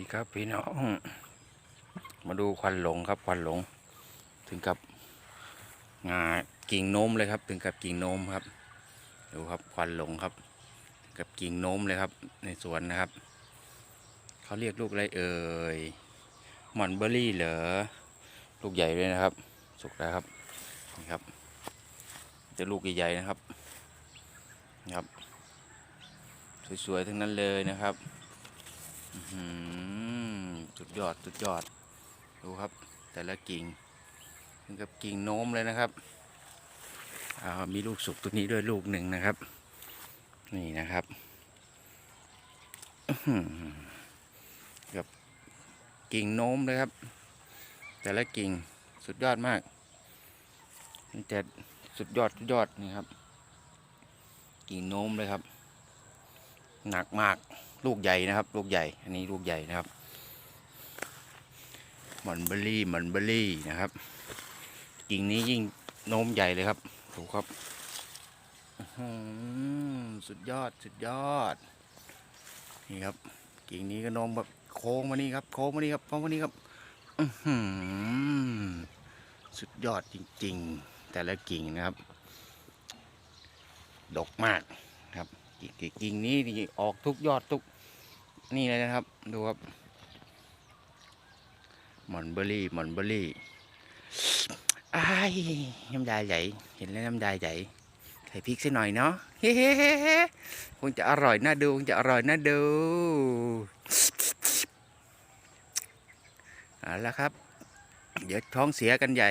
ดีครับพี่น้องมาดูควันหลงครับควันหลง ถึงกับงากิ่งโน้มเลยครับ ถึงกับกิ่งโน้มครับดูครับควันหลงครับ กับกิ่งโน้มเลยครับ ในสวนนะครับเขาเรียกลูกอะไรเอ่ยมอนเบอรี่เหรอลูกใหญ่เลยนะครับ สุกแล้วครับนี่ครับจะลูกใหญ่ๆนะครับนะครับ สวยๆทั้งนั้นเลยนะครับ สุดยอดสุดยอด ดูครับ แต่ละกิ่งถึงกับกิ่งโน้มเลยนะครับามีลูกสุกตัวนี้ด้วยลูกหนึ่งนะครับ นี่นะครับกับกิ่งโน้มเลยครับ แต่ละกิ่งสุดยอดมากนี่แต่สุดยอดสุดยอดนี่ครับ กิ่งโน้มเลยครับ หนักมากลูกใหญ่นะครับ ลูกใหญ่ อันนี้ลูกใหญ่นะครับมอนเบอรี่มอนเบอรี่นะครับกิ่งนี้ยิ่งโน้มใหญ่เลยครับถูกครับสุดยอดสุดยอด นี่ครับ กิ่งนี้ก็โน้มแบบโค้งมานี่ครับ โค้งมานี่ครับโค้งมานี่ครับสุดยอดจริง ๆ แต่ละกิ่งนะครับ ดกมากครับ กิ่งนี้นี่ออกทุกยอดทุกนี่เลยนะครับ ดูครับหมอนเบอรี่หมอนเบอรี่ไอ้น้ำลายไหลเห็นแล้วน้ำลายไหลใส่พริกสักหน่อยเนาะเฮ้คงจะอร่อยน่าดูคงจะอร่อยน่าดูเอาละครับ เดี๋ยวท้องเสียกันใหญ่